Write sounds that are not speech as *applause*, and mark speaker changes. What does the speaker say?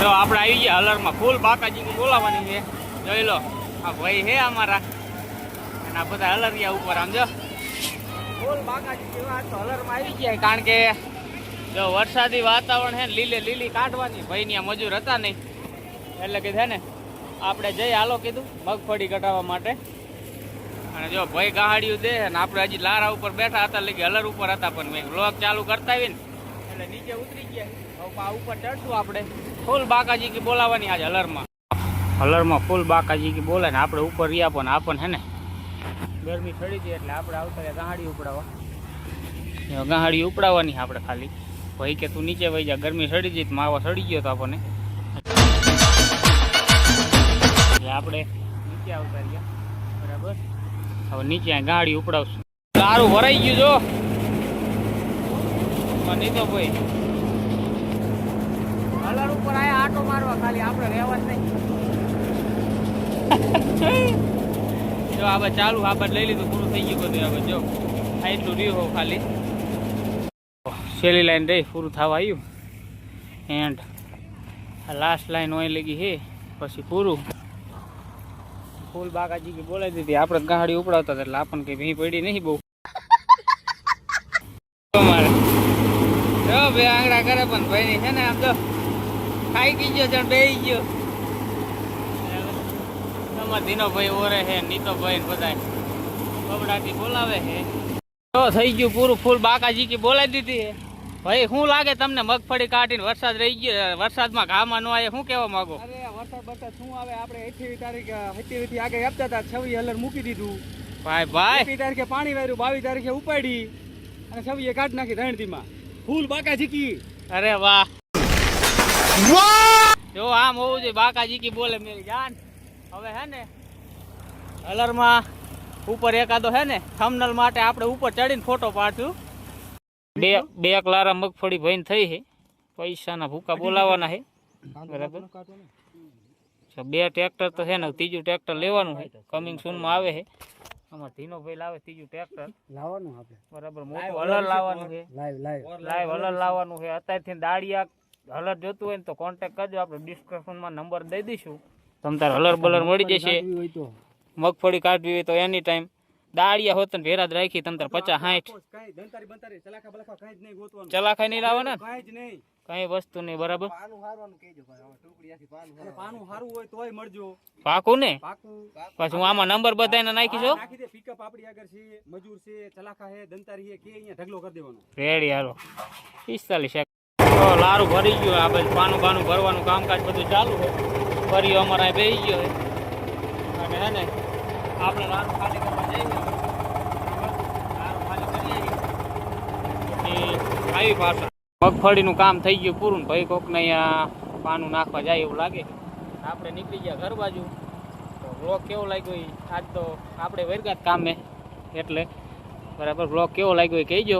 Speaker 1: જો આપણે આવી ગયા હલરમાં. ફૂલ બાકાજી બોલાવવાની છે. જોઈ લો. આ ભાઈ છે અમારા. અને આ બધા હલરિયા ઉપર આમ જો. ફૂલ બાકાજી જેવા તો હલરમાં આવી ગયા કારણ કે જો વરસાદી વાતાવરણ છે લીલે લીલી કાઢવાની. ભાઈ ત્યાં મજૂર હતા નહીં. એટલે કે ને, આપણે જઈ હાલો કીધું, મગફળી કટાવવા માટે. અને જો ભાઈ ગાહાડિયું દે ને, આપણે હજી લારા ઉપર બેઠા હતા, એટલે હલર ઉપર હતા પણ મેં બ્લોક ચાલુ કરતા આવીને એટલે નીચે ઉતરી ગયા ઉપર ચડશું આપણે. ફૂલ બાકાજી કી બોલાવવાની આજે હલરમાં. હલરમાં ફૂલ બાકાજી કી બોલાય ને આપણે ઉપર રહ્યા પણ આપણને હે ને. ગરમી ચડી ગઈ એટલે આપણે આવતા ગાહાડી ઉપડાવવા. ગાહાડી ઉપડાવવાની આપણે ખાલી. ભાઈ કે તું નીચે વહી જા, ગરમી સડી જઈ માવા સડી ગયો તો આપણને. આપણે નીચે આવતા રહ્યા. બરાબર? હવે નીચે ગાડી ઉપડાવશું. સારું ભરાઈ ગયું જો. નહીં તો ભાઈ કલર ઉપર આયા આટો મારવા ખાલી આપણે રહેવા જ નહીં. *laughs* જો આ ચાલુ આ લઈ લીધું પૂરું થઈ ગયું બધું હવે જો. આ એટલું રહ્યું હોવ ખાલી. છેલ્લી લાઈન રહી પૂરું થવા આવ્યું. એન્ડ આ લાસ્ટ લાઈન હોય લગી હે પછી પૂરું. ફૂલ બાકાજી કે બોલાવી દીધી. આપણે ગાડી ઉપડાવતા હતા એટલે આપણને કંઈ ભી પડી નહીં બહુ અમારે જો બે આંગળા કરે પણ ભાઈ છે ને આમ તો ખાઈ ગઈ ગયો જણ બેહી ગયો. તમારા ધીનો ભાઈ ઓરે છે નીતો ભાઈ બધા બબડાથી બોલાવે છે. તો થઈ ગયું પૂરું ફૂલ. બાકાજી કે બોલાવી દીધી ભાઈ શું લાગે તમને મગફળી કાઢીને વરસાદ રહી ગયો વરસાદમાં ઘામાં ન આવે શું કહેવા માંગો?
Speaker 2: અરે વરસાદ વરસાદ શું આવે? આપણે 28 તારીખ 28 આગળ આપતા હતા. છવ્વી હલર મૂકી દીધું.
Speaker 1: ભાઈ ભાઈ.
Speaker 2: તારીખે પાણી વાર્યું બાવીસ તારીખે ઉપાડી. અને છવ્વીએ કાઢ નાખી રણતીમાં ફૂલ બાકાજીકી
Speaker 1: અરે વાહ. જો આમ હોવું જોઈએ બાકાજી કી બોલે મેરી જાન. હવે હે ને કલરમાં ઉપર એકાદો હે ને થંબનલ માટે આપણે ઉપર ચડીને ફોટો પાડશું. બે બે લારા મગફળી ભઈને થઈ છે. પૈસાના ભૂકા બોલાવાના છે. બરાબર. બે ટ્રેક્ટર તો છે ને ત્રીજું ટ્રેક્ટર લેવાનું છે. કમિંગ સૂનમાં આવે છે. આમાં ધીનો ભાઈ લાવે ત્રીજું ટ્રેક્ટર.
Speaker 2: લાવવાનું આપણે
Speaker 1: બરાબર મોટું હલર લાવવાનું છે.
Speaker 2: Live live.
Speaker 1: લાઈવ હલર લાવવાનું છે. અત્યારથી દાળિયા હલર જોતું હોય ને તો કોન્ટેક કરજો. આપણે ડિસ્ક્રિપ્શનમાં નંબર દઈ દઈશું. તમ તાર હલર બલર મળી જશે. મગફળી કાઢવી હોય તો એની ટાઈમ દાળિયા હોત ને ભેરા જ રાખી તમ તાર પચાસ સાઠ. ચલાખાઈ નહીં લાવવાના? ને?
Speaker 2: કાંઈ
Speaker 1: વસ્તુ નહીં બરાબર?
Speaker 2: પાનું હારવાનું કહેજો ભાઈ હવે ટુકડી આખી પાનું અરે પાનું હારું હોય તોય મળજો.
Speaker 1: પાકું ને?
Speaker 2: પાકું.
Speaker 1: પછી હું આમાં નંબર બધાને નાખી
Speaker 2: છો? પિકઅપ આપડી આગળ છે મજૂર છે ચલાખા છે દંતારી છે કે અહીંયા ઢગલો કરી દેવાનો.
Speaker 1: રેડી હાલો. પિસ્તાલીસ લારું ભરી ગયું આ બધું પાનું બાનું ભરવાનું કામકાજ બધું ચાલુ છે. ફરી અમારે અહીં બેસી ગયો અને હે ને આપણે લારું ખાલી કરવા જઈએ. લારું ખાલી કરી આવી પાછા. મગફળીનું કામ થઈ ગયું પૂરું ભાઈ કોકને અહીંયા પાનું નાખવા જાય એવું લાગે આપણે નીકળી ગયા ઘર બાજુ. તો બ્લોક કેવો લાગ્યો આજ તો આપણે વર્ગાત કામે, એટલે બરાબર બ્લોક કેવો લાગ્યો એ કહેજો.